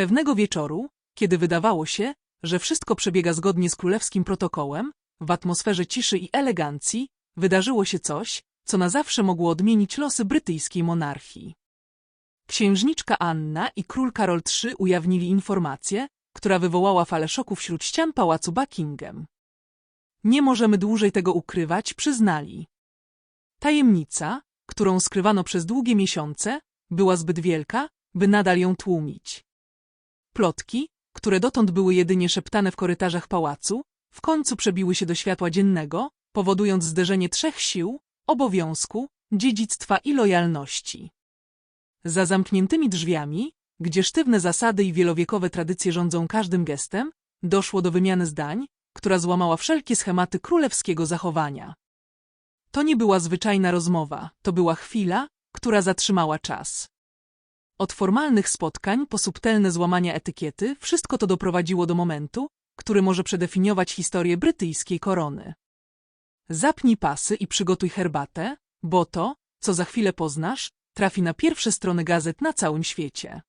Pewnego wieczoru, kiedy wydawało się, że wszystko przebiega zgodnie z królewskim protokołem, w atmosferze ciszy i elegancji, wydarzyło się coś, co na zawsze mogło odmienić losy brytyjskiej monarchii. Księżniczka Anna i król Karol III ujawnili informację, która wywołała falę szoku wśród ścian pałacu Buckingham. Nie możemy dłużej tego ukrywać, przyznali. Tajemnica, którą skrywano przez długie miesiące, była zbyt wielka, by nadal ją tłumić. Plotki, które dotąd były jedynie szeptane w korytarzach pałacu, w końcu przebiły się do światła dziennego, powodując zderzenie trzech sił, obowiązku, dziedzictwa i lojalności. Za zamkniętymi drzwiami, gdzie sztywne zasady i wielowiekowe tradycje rządzą każdym gestem, doszło do wymiany zdań, która złamała wszelkie schematy królewskiego zachowania. To nie była zwyczajna rozmowa, to była chwila, która zatrzymała czas. Od formalnych spotkań po subtelne złamania etykiety, wszystko to doprowadziło do momentu, który może przedefiniować historię brytyjskiej korony. Zapnij pasy i przygotuj herbatę, bo to, co za chwilę poznasz, trafi na pierwsze strony gazet na całym świecie.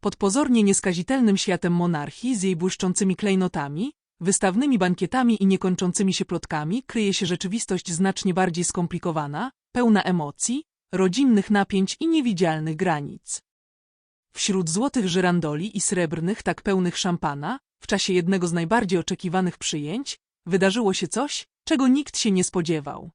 Pod pozornie nieskazitelnym światem monarchii z jej błyszczącymi klejnotami, wystawnymi bankietami i niekończącymi się plotkami kryje się rzeczywistość znacznie bardziej skomplikowana, pełna emocji, rodzinnych napięć i niewidzialnych granic. Wśród złotych żyrandoli i srebrnych tak pełnych szampana, w czasie jednego z najbardziej oczekiwanych przyjęć, wydarzyło się coś, czego nikt się nie spodziewał.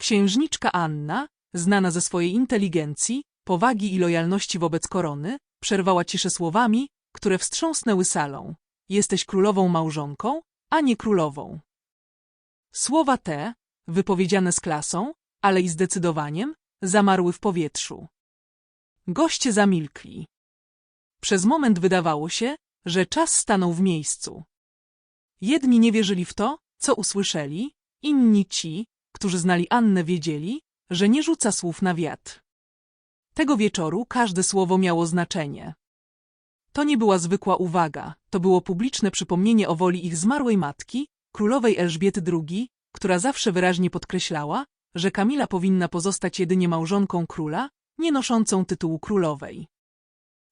Księżniczka Anna, znana ze swojej inteligencji, powagi i lojalności wobec korony, przerwała ciszę słowami, które wstrząsnęły salą. Jesteś królową małżonką, a nie królową. Słowa te, wypowiedziane z klasą, ale i zdecydowaniem, zamarły w powietrzu. Goście zamilkli. Przez moment wydawało się, że czas stanął w miejscu. Jedni nie wierzyli w to, co usłyszeli, inni ci, którzy znali Annę wiedzieli, że nie rzuca słów na wiatr. Tego wieczoru każde słowo miało znaczenie. To nie była zwykła uwaga, to było publiczne przypomnienie o woli ich zmarłej matki, królowej Elżbiety II, która zawsze wyraźnie podkreślała, że Kamila powinna pozostać jedynie małżonką króla, nie noszącą tytułu królowej.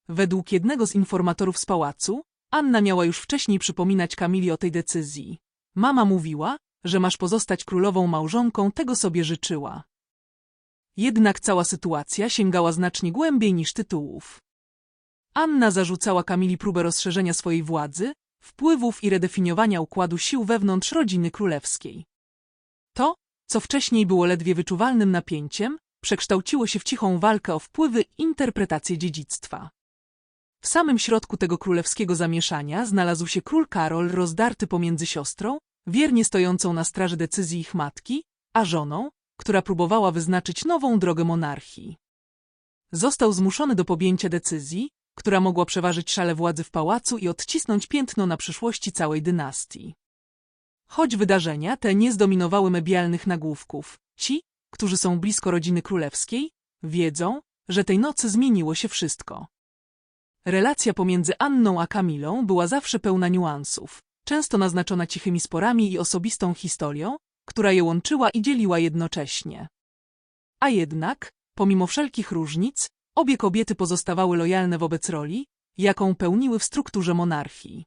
Według jednego z informatorów z pałacu, Anna miała już wcześniej przypominać Kamili o tej decyzji. Mama mówiła, że masz pozostać królową małżonką, tego sobie życzyła. Jednak cała sytuacja sięgała znacznie głębiej niż tytułów. Anna zarzucała Kamili próbę rozszerzenia swojej władzy, wpływów i redefiniowania układu sił wewnątrz rodziny królewskiej. To, co wcześniej było ledwie wyczuwalnym napięciem, przekształciło się w cichą walkę o wpływy i interpretację dziedzictwa. W samym środku tego królewskiego zamieszania znalazł się król Karol rozdarty pomiędzy siostrą, wiernie stojącą na straży decyzji ich matki, a żoną, która próbowała wyznaczyć nową drogę monarchii. Został zmuszony do podjęcia decyzji, która mogła przeważyć szale władzy w pałacu i odcisnąć piętno na przyszłości całej dynastii. Choć wydarzenia te nie zdominowały medialnych nagłówków, ci, którzy są blisko rodziny królewskiej, wiedzą, że tej nocy zmieniło się wszystko. Relacja pomiędzy Anną a Kamilą była zawsze pełna niuansów, często naznaczona cichymi sporami i osobistą historią, która je łączyła i dzieliła jednocześnie. A jednak, pomimo wszelkich różnic, obie kobiety pozostawały lojalne wobec roli, jaką pełniły w strukturze monarchii.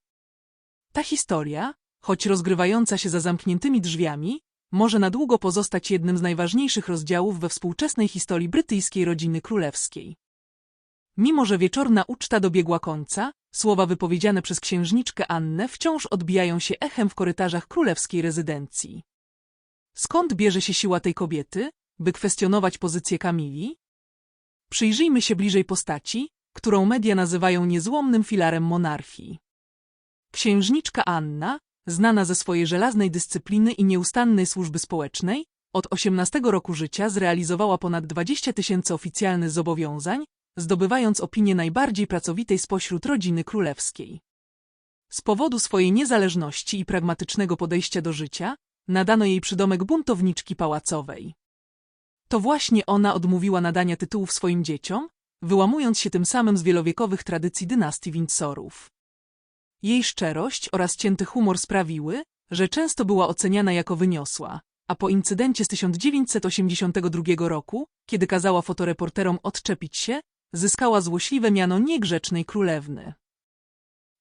Ta historia, choć rozgrywająca się za zamkniętymi drzwiami, może na długo pozostać jednym z najważniejszych rozdziałów we współczesnej historii brytyjskiej rodziny królewskiej. Mimo, że wieczorna uczta dobiegła końca, słowa wypowiedziane przez księżniczkę Annę wciąż odbijają się echem w korytarzach królewskiej rezydencji. Skąd bierze się siła tej kobiety, by kwestionować pozycję Kamili? Przyjrzyjmy się bliżej postaci, którą media nazywają niezłomnym filarem monarchii. Księżniczka Anna, znana ze swojej żelaznej dyscypliny i nieustannej służby społecznej, od 18 roku życia zrealizowała ponad 20 tysięcy oficjalnych zobowiązań, zdobywając opinię najbardziej pracowitej spośród rodziny królewskiej. Z powodu swojej niezależności i pragmatycznego podejścia do życia, nadano jej przydomek buntowniczki pałacowej. To właśnie ona odmówiła nadania tytułów swoim dzieciom, wyłamując się tym samym z wielowiekowych tradycji dynastii Windsorów. Jej szczerość oraz cięty humor sprawiły, że często była oceniana jako wyniosła, a po incydencie z 1982 roku, kiedy kazała fotoreporterom odczepić się, zyskała złośliwe miano niegrzecznej królewny.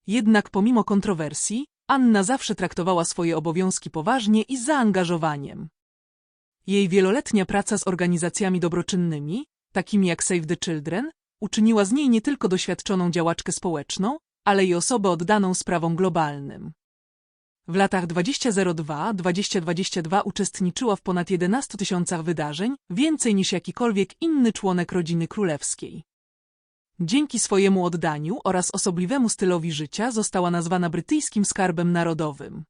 Jednak pomimo kontrowersji, Anna zawsze traktowała swoje obowiązki poważnie i z zaangażowaniem. Jej wieloletnia praca z organizacjami dobroczynnymi, takimi jak Save the Children, uczyniła z niej nie tylko doświadczoną działaczkę społeczną, ale i osobę oddaną sprawom globalnym. W latach 2002-2022 uczestniczyła w ponad 11 tysiącach wydarzeń, więcej niż jakikolwiek inny członek rodziny królewskiej. Dzięki swojemu oddaniu oraz osobliwemu stylowi życia została nazwana brytyjskim skarbem narodowym.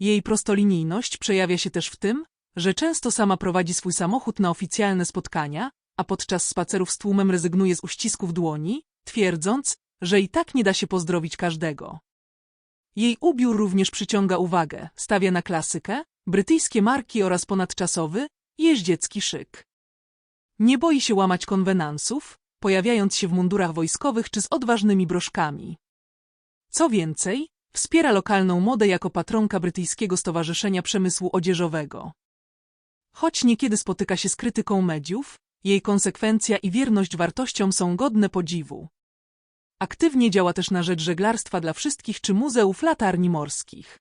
Jej prostolinijność przejawia się też w tym, że często sama prowadzi swój samochód na oficjalne spotkania, a podczas spacerów z tłumem rezygnuje z uścisków dłoni, twierdząc, że i tak nie da się pozdrowić każdego. Jej ubiór również przyciąga uwagę, stawia na klasykę, brytyjskie marki oraz ponadczasowy, jeździecki szyk. Nie boi się łamać konwenansów, pojawiając się w mundurach wojskowych czy z odważnymi broszkami. Co więcej, wspiera lokalną modę jako patronka brytyjskiego Stowarzyszenia Przemysłu Odzieżowego. Choć niekiedy spotyka się z krytyką mediów, jej konsekwencja i wierność wartościom są godne podziwu. Aktywnie działa też na rzecz żeglarstwa dla wszystkich czy muzeów latarni morskich.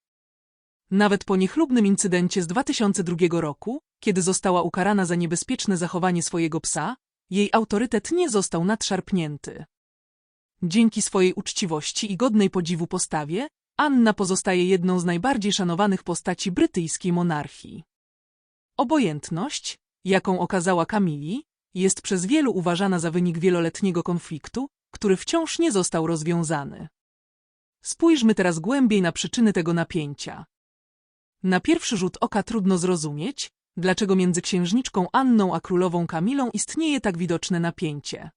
Nawet po niechlubnym incydencie z 2002 roku, kiedy została ukarana za niebezpieczne zachowanie swojego psa, jej autorytet nie został nadszarpnięty. Dzięki swojej uczciwości i godnej podziwu postawie, Anna pozostaje jedną z najbardziej szanowanych postaci brytyjskiej monarchii. Obojętność, jaką okazała Kamili, jest przez wielu uważana za wynik wieloletniego konfliktu, który wciąż nie został rozwiązany. Spójrzmy teraz głębiej na przyczyny tego napięcia. Na pierwszy rzut oka trudno zrozumieć, dlaczego między księżniczką Anną a królową Kamilą istnieje tak widoczne napięcie.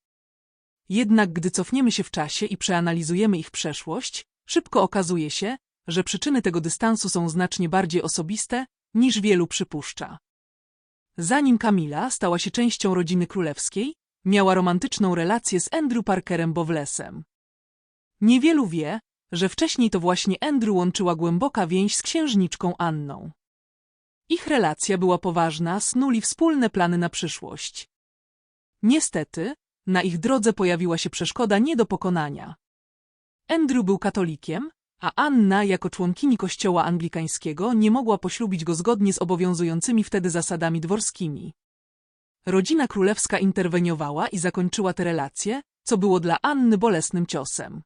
Jednak gdy cofniemy się w czasie i przeanalizujemy ich przeszłość, szybko okazuje się, że przyczyny tego dystansu są znacznie bardziej osobiste, niż wielu przypuszcza. Zanim Kamila stała się częścią rodziny królewskiej, miała romantyczną relację z Andrew Parkerem Bowlesem. Niewielu wie, że wcześniej to właśnie Andrew łączyła głęboka więź z księżniczką Anną. Ich relacja była poważna, snuli wspólne plany na przyszłość. Niestety, na ich drodze pojawiła się przeszkoda nie do pokonania. Andrew był katolikiem, a Anna jako członkini kościoła anglikańskiego nie mogła poślubić go zgodnie z obowiązującymi wtedy zasadami dworskimi. Rodzina królewska interweniowała i zakończyła te relacje, co było dla Anny bolesnym ciosem.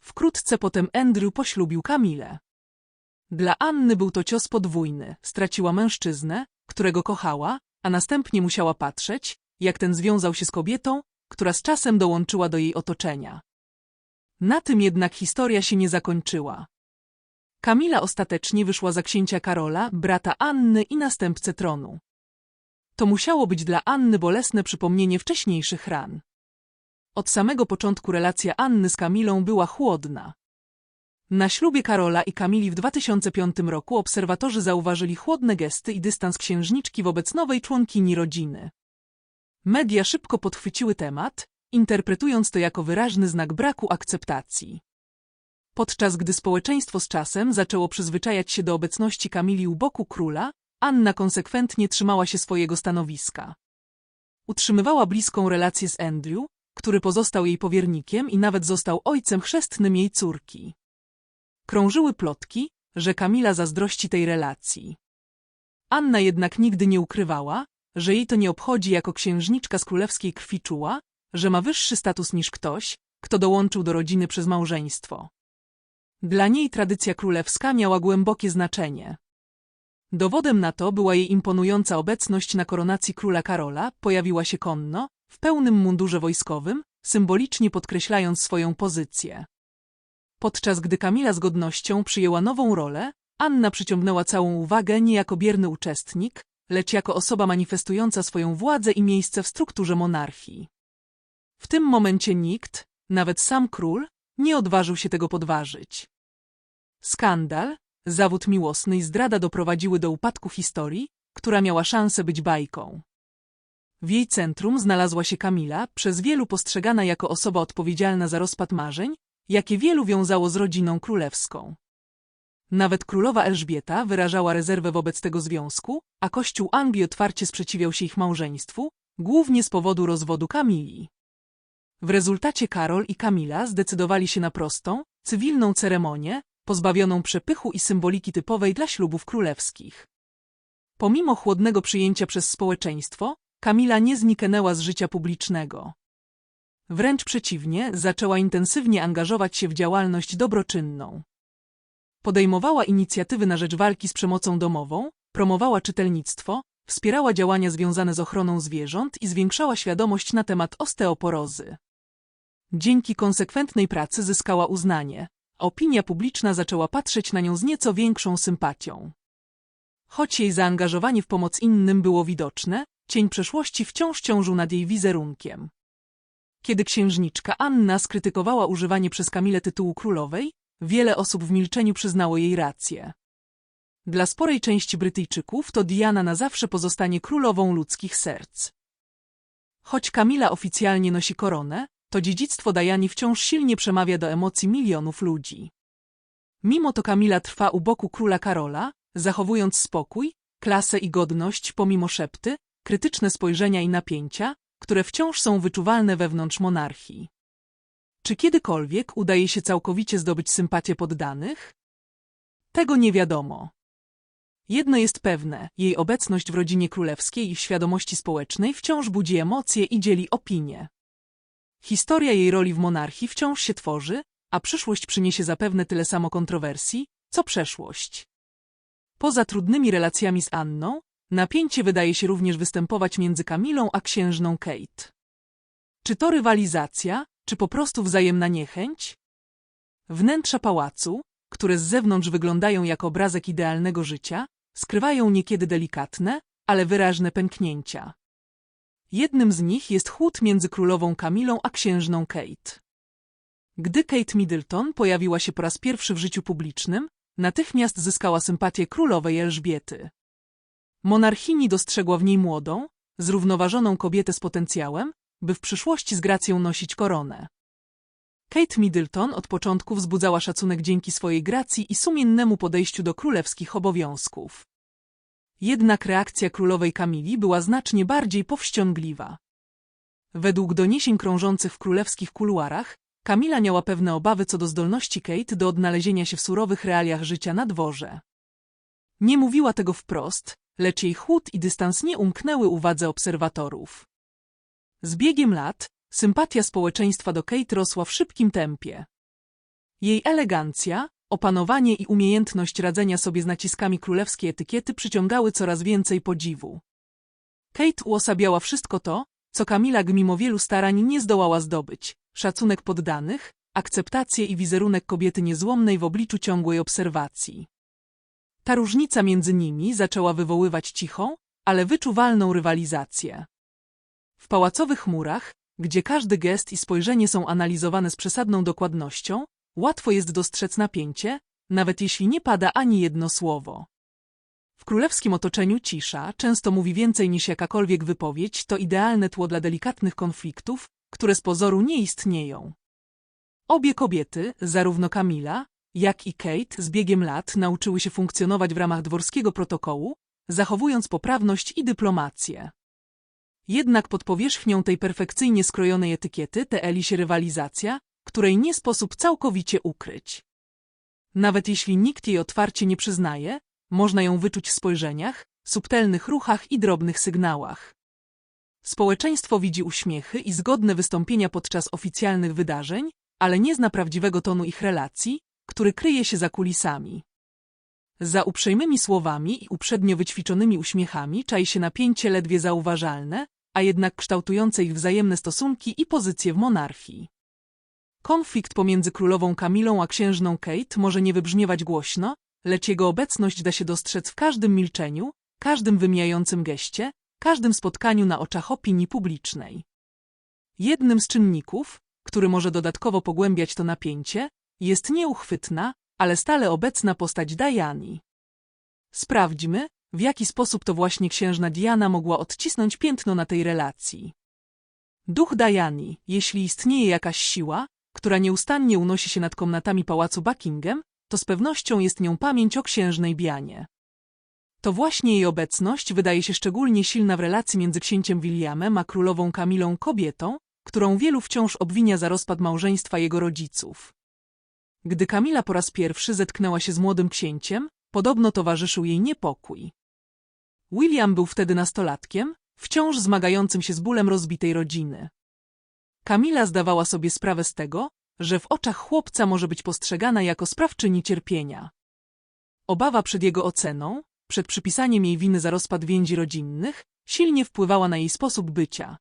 Wkrótce potem Andrew poślubił Kamilę. Dla Anny był to cios podwójny. Straciła mężczyznę, którego kochała, a następnie musiała patrzeć, jak ten związał się z kobietą, która z czasem dołączyła do jej otoczenia. Na tym jednak historia się nie zakończyła. Kamila ostatecznie wyszła za księcia Karola, brata Anny i następcę tronu. To musiało być dla Anny bolesne przypomnienie wcześniejszych ran. Od samego początku relacja Anny z Kamilą była chłodna. Na ślubie Karola i Kamili w 2005 roku obserwatorzy zauważyli chłodne gesty i dystans księżniczki wobec nowej członkini rodziny. Media szybko podchwyciły temat, interpretując to jako wyraźny znak braku akceptacji. Podczas gdy społeczeństwo z czasem zaczęło przyzwyczajać się do obecności Kamili u boku króla, Anna konsekwentnie trzymała się swojego stanowiska. Utrzymywała bliską relację z Andrew, który pozostał jej powiernikiem i nawet został ojcem chrzestnym jej córki. Krążyły plotki, że Kamila zazdrości tej relacji. Anna jednak nigdy nie ukrywała, że jej to nie obchodzi jako księżniczka z królewskiej krwi czuła, że ma wyższy status niż ktoś, kto dołączył do rodziny przez małżeństwo. Dla niej tradycja królewska miała głębokie znaczenie. Dowodem na to była jej imponująca obecność na koronacji króla Karola, pojawiła się konno, w pełnym mundurze wojskowym, symbolicznie podkreślając swoją pozycję. Podczas gdy Kamila z godnością przyjęła nową rolę, Anna przyciągnęła całą uwagę nie jako bierny uczestnik, lecz jako osoba manifestująca swoją władzę i miejsce w strukturze monarchii. W tym momencie nikt, nawet sam król, nie odważył się tego podważyć. Skandal, zawód miłosny i zdrada doprowadziły do upadku historii, która miała szansę być bajką. W jej centrum znalazła się Kamila, przez wielu postrzegana jako osoba odpowiedzialna za rozpad marzeń, jakie wielu wiązało z rodziną królewską. Nawet królowa Elżbieta wyrażała rezerwę wobec tego związku, a Kościół Anglii otwarcie sprzeciwiał się ich małżeństwu, głównie z powodu rozwodu Kamili. W rezultacie Karol i Kamila zdecydowali się na prostą, cywilną ceremonię, pozbawioną przepychu i symboliki typowej dla ślubów królewskich. Pomimo chłodnego przyjęcia przez społeczeństwo, Kamila nie zniknęła z życia publicznego. Wręcz przeciwnie, zaczęła intensywnie angażować się w działalność dobroczynną. Podejmowała inicjatywy na rzecz walki z przemocą domową, promowała czytelnictwo, wspierała działania związane z ochroną zwierząt i zwiększała świadomość na temat osteoporozy. Dzięki konsekwentnej pracy zyskała uznanie, opinia publiczna zaczęła patrzeć na nią z nieco większą sympatią. Choć jej zaangażowanie w pomoc innym było widoczne, cień przeszłości wciąż ciążył nad jej wizerunkiem. Kiedy księżniczka Anna skrytykowała używanie przez Kamilę tytułu królowej, wiele osób w milczeniu przyznało jej rację. Dla sporej części Brytyjczyków to Diana na zawsze pozostanie królową ludzkich serc. Choć Kamila oficjalnie nosi koronę, to dziedzictwo Diani wciąż silnie przemawia do emocji milionów ludzi. Mimo to Kamila trwa u boku króla Karola, zachowując spokój, klasę i godność pomimo szepty, krytyczne spojrzenia i napięcia, które wciąż są wyczuwalne wewnątrz monarchii. Czy kiedykolwiek udaje się całkowicie zdobyć sympatię poddanych? Tego nie wiadomo. Jedno jest pewne, jej obecność w rodzinie królewskiej i w świadomości społecznej wciąż budzi emocje i dzieli opinie. Historia jej roli w monarchii wciąż się tworzy, a przyszłość przyniesie zapewne tyle samo kontrowersji, co przeszłość. Poza trudnymi relacjami z Anną, napięcie wydaje się również występować między Kamilą a księżną Kate. Czy to rywalizacja, czy po prostu wzajemna niechęć? Wnętrza pałacu, które z zewnątrz wyglądają jak obrazek idealnego życia, skrywają niekiedy delikatne, ale wyraźne pęknięcia. Jednym z nich jest chłód między królową Kamilą a księżną Kate. Gdy Kate Middleton pojawiła się po raz pierwszy w życiu publicznym, natychmiast zyskała sympatię królowej Elżbiety. Monarchini dostrzegła w niej młodą, zrównoważoną kobietę z potencjałem, by w przyszłości z gracją nosić koronę. Kate Middleton od początku wzbudzała szacunek dzięki swojej gracji i sumiennemu podejściu do królewskich obowiązków. Jednak reakcja królowej Kamili była znacznie bardziej powściągliwa. Według doniesień krążących w królewskich kuluarach, Kamila miała pewne obawy co do zdolności Kate do odnalezienia się w surowych realiach życia na dworze. Nie mówiła tego wprost, lecz jej chłód i dystans nie umknęły uwadze obserwatorów. Z biegiem lat, sympatia społeczeństwa do Kate rosła w szybkim tempie. Jej elegancja, opanowanie i umiejętność radzenia sobie z naciskami królewskiej etykiety przyciągały coraz więcej podziwu. Kate uosabiała wszystko to, co Kamila mimo wielu starań nie zdołała zdobyć. Szacunek poddanych, akceptację i wizerunek kobiety niezłomnej w obliczu ciągłej obserwacji. Ta różnica między nimi zaczęła wywoływać cichą, ale wyczuwalną rywalizację. W pałacowych murach, gdzie każdy gest i spojrzenie są analizowane z przesadną dokładnością, łatwo jest dostrzec napięcie, nawet jeśli nie pada ani jedno słowo. W królewskim otoczeniu cisza często mówi więcej niż jakakolwiek wypowiedź, to idealne tło dla delikatnych konfliktów, które z pozoru nie istnieją. Obie kobiety, zarówno Kamila, jak i Kate z biegiem lat nauczyły się funkcjonować w ramach dworskiego protokołu, zachowując poprawność i dyplomację. Jednak pod powierzchnią tej perfekcyjnie skrojonej etykiety teeli się rywalizacja, której nie sposób całkowicie ukryć. Nawet jeśli nikt jej otwarcie nie przyznaje, można ją wyczuć w spojrzeniach, subtelnych ruchach i drobnych sygnałach. Społeczeństwo widzi uśmiechy i zgodne wystąpienia podczas oficjalnych wydarzeń, ale nie zna prawdziwego tonu ich relacji, który kryje się za kulisami. Za uprzejmymi słowami i uprzednio wyćwiczonymi uśmiechami czai się napięcie ledwie zauważalne, a jednak kształtujące ich wzajemne stosunki i pozycje w monarchii. Konflikt pomiędzy królową Kamilą a księżną Kate może nie wybrzmiewać głośno, lecz jego obecność da się dostrzec w każdym milczeniu, każdym wymijającym geście, każdym spotkaniu na oczach opinii publicznej. Jednym z czynników, który może dodatkowo pogłębiać to napięcie, jest nieuchwytna, ale stale obecna postać Diani. Sprawdźmy, w jaki sposób to właśnie księżna Diana mogła odcisnąć piętno na tej relacji. Duch Diani, jeśli istnieje jakaś siła, która nieustannie unosi się nad komnatami pałacu Buckingham, to z pewnością jest nią pamięć o księżnej Bianie. To właśnie jej obecność wydaje się szczególnie silna w relacji między księciem Williamem a królową Kamilą kobietą, którą wielu wciąż obwinia za rozpad małżeństwa jego rodziców. Gdy Kamila po raz pierwszy zetknęła się z młodym księciem, podobno towarzyszył jej niepokój. William był wtedy nastolatkiem, wciąż zmagającym się z bólem rozbitej rodziny. Kamila zdawała sobie sprawę z tego, że w oczach chłopca może być postrzegana jako sprawczyni cierpienia. Obawa przed jego oceną, przed przypisaniem jej winy za rozpad więzi rodzinnych, silnie wpływała na jej sposób bycia.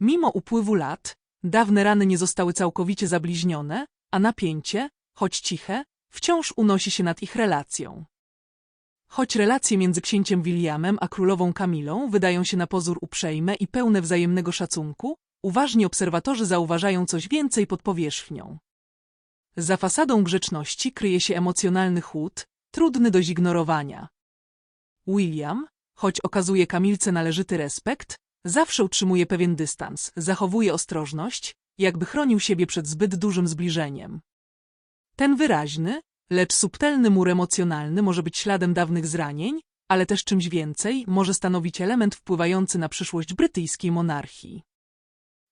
Mimo upływu lat, dawne rany nie zostały całkowicie zabliźnione, a napięcie, choć ciche, wciąż unosi się nad ich relacją. Choć relacje między księciem Williamem a królową Kamilą wydają się na pozór uprzejme i pełne wzajemnego szacunku, uważni obserwatorzy zauważają coś więcej pod powierzchnią. Za fasadą grzeczności kryje się emocjonalny chłód, trudny do zignorowania. William, choć okazuje Kamilce należyty respekt, zawsze utrzymuje pewien dystans, zachowuje ostrożność, jakby chronił siebie przed zbyt dużym zbliżeniem. Ten wyraźny, lecz subtelny mur emocjonalny może być śladem dawnych zranień, ale też czymś więcej, może stanowić element wpływający na przyszłość brytyjskiej monarchii.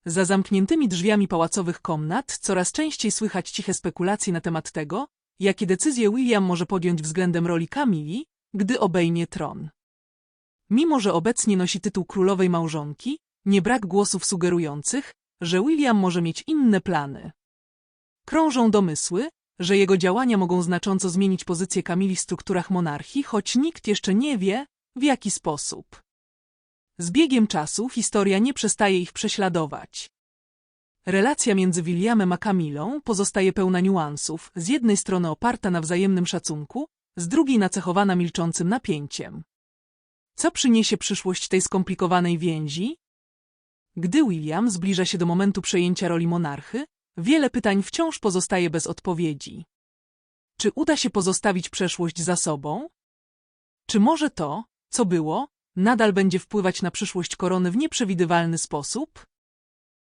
Za zamkniętymi drzwiami pałacowych komnat coraz częściej słychać ciche spekulacje na temat tego, jakie decyzje William może podjąć względem roli Kamili, gdy obejmie tron. Mimo, że obecnie nosi tytuł królowej małżonki, nie brak głosów sugerujących, że William może mieć inne plany. Krążą domysły, że jego działania mogą znacząco zmienić pozycję Kamili w strukturach monarchii, choć nikt jeszcze nie wie, w jaki sposób. Z biegiem czasu historia nie przestaje ich prześladować. Relacja między Williamem a Kamilą pozostaje pełna niuansów, z jednej strony oparta na wzajemnym szacunku, z drugiej nacechowana milczącym napięciem. Co przyniesie przyszłość tej skomplikowanej więzi? Gdy William zbliża się do momentu przejęcia roli monarchy, wiele pytań wciąż pozostaje bez odpowiedzi. Czy uda się pozostawić przeszłość za sobą? Czy może to, co było, nadal będzie wpływać na przyszłość korony w nieprzewidywalny sposób?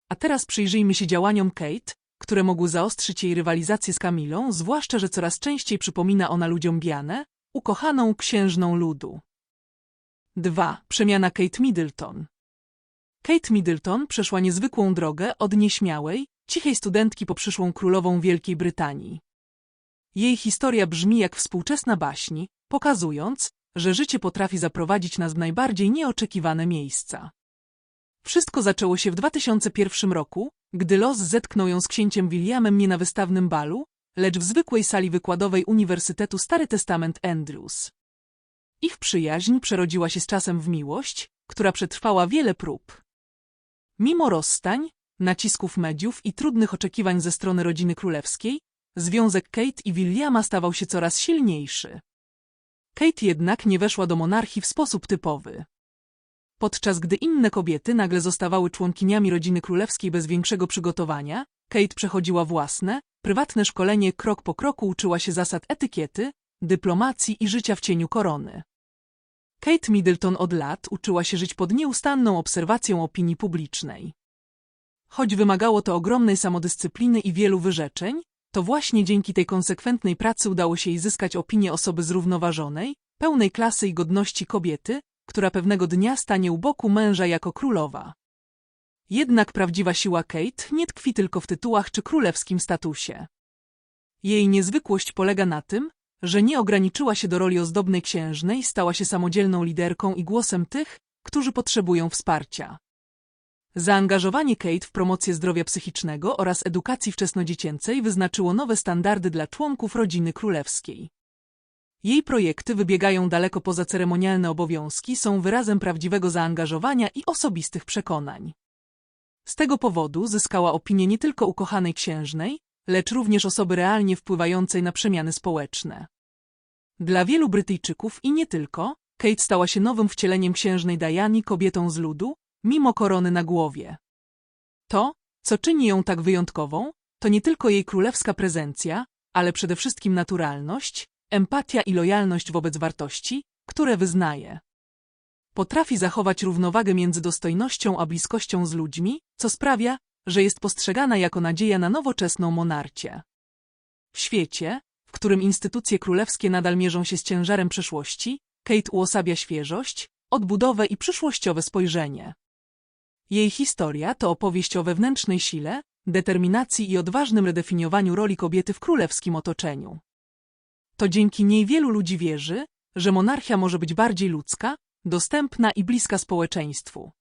A teraz przyjrzyjmy się działaniom Kate, które mogły zaostrzyć jej rywalizację z Kamilą, zwłaszcza, że coraz częściej przypomina ona ludziom Bianę, ukochaną księżną ludu. 2. Przemiana Kate Middleton Kate Middleton przeszła niezwykłą drogę od nieśmiałej, cichej studentki po przyszłą królową Wielkiej Brytanii. Jej historia brzmi jak współczesna baśni, pokazując, że życie potrafi zaprowadzić nas w najbardziej nieoczekiwane miejsca. Wszystko zaczęło się w 2001 roku, gdy los zetknął ją z księciem Williamem nie na wystawnym balu, lecz w zwykłej sali wykładowej Uniwersytetu Stary Testament Andrews. Ich przyjaźń przerodziła się z czasem w miłość, która przetrwała wiele prób. Mimo rozstań, nacisków mediów i trudnych oczekiwań ze strony rodziny królewskiej, związek Kate i Williama stawał się coraz silniejszy. Kate jednak nie weszła do monarchii w sposób typowy. Podczas gdy inne kobiety nagle zostawały członkiniami rodziny królewskiej bez większego przygotowania, Kate przechodziła własne, prywatne szkolenie krok po kroku uczyła się zasad etykiety, dyplomacji i życia w cieniu korony. Kate Middleton od lat uczyła się żyć pod nieustanną obserwacją opinii publicznej. Choć wymagało to ogromnej samodyscypliny i wielu wyrzeczeń, to właśnie dzięki tej konsekwentnej pracy udało się jej zyskać opinię osoby zrównoważonej, pełnej klasy i godności kobiety, która pewnego dnia stanie u boku męża jako królowa. Jednak prawdziwa siła Kate nie tkwi tylko w tytułach czy królewskim statusie. Jej niezwykłość polega na tym, że nie ograniczyła się do roli ozdobnej księżnej, stała się samodzielną liderką i głosem tych, którzy potrzebują wsparcia. Zaangażowanie Kate w promocję zdrowia psychicznego oraz edukacji wczesnodziecięcej wyznaczyło nowe standardy dla członków rodziny królewskiej. Jej projekty wybiegają daleko poza ceremonialne obowiązki, są wyrazem prawdziwego zaangażowania i osobistych przekonań. Z tego powodu zyskała opinię nie tylko ukochanej księżnej, lecz również osoby realnie wpływającej na przemiany społeczne. Dla wielu Brytyjczyków i nie tylko, Kate stała się nowym wcieleniem księżnej Diany, kobietą z ludu, mimo korony na głowie. To, co czyni ją tak wyjątkową, to nie tylko jej królewska prezencja, ale przede wszystkim naturalność, empatia i lojalność wobec wartości, które wyznaje. Potrafi zachować równowagę między dostojnością a bliskością z ludźmi, co sprawia, że jest postrzegana jako nadzieja na nowoczesną monarcię. W świecie, w którym instytucje królewskie nadal mierzą się z ciężarem przeszłości, Kate uosabia świeżość, odbudowę i przyszłościowe spojrzenie. Jej historia to opowieść o wewnętrznej sile, determinacji i odważnym redefiniowaniu roli kobiety w królewskim otoczeniu. To dzięki niej wielu ludzi wierzy, że monarchia może być bardziej ludzka, dostępna i bliska społeczeństwu.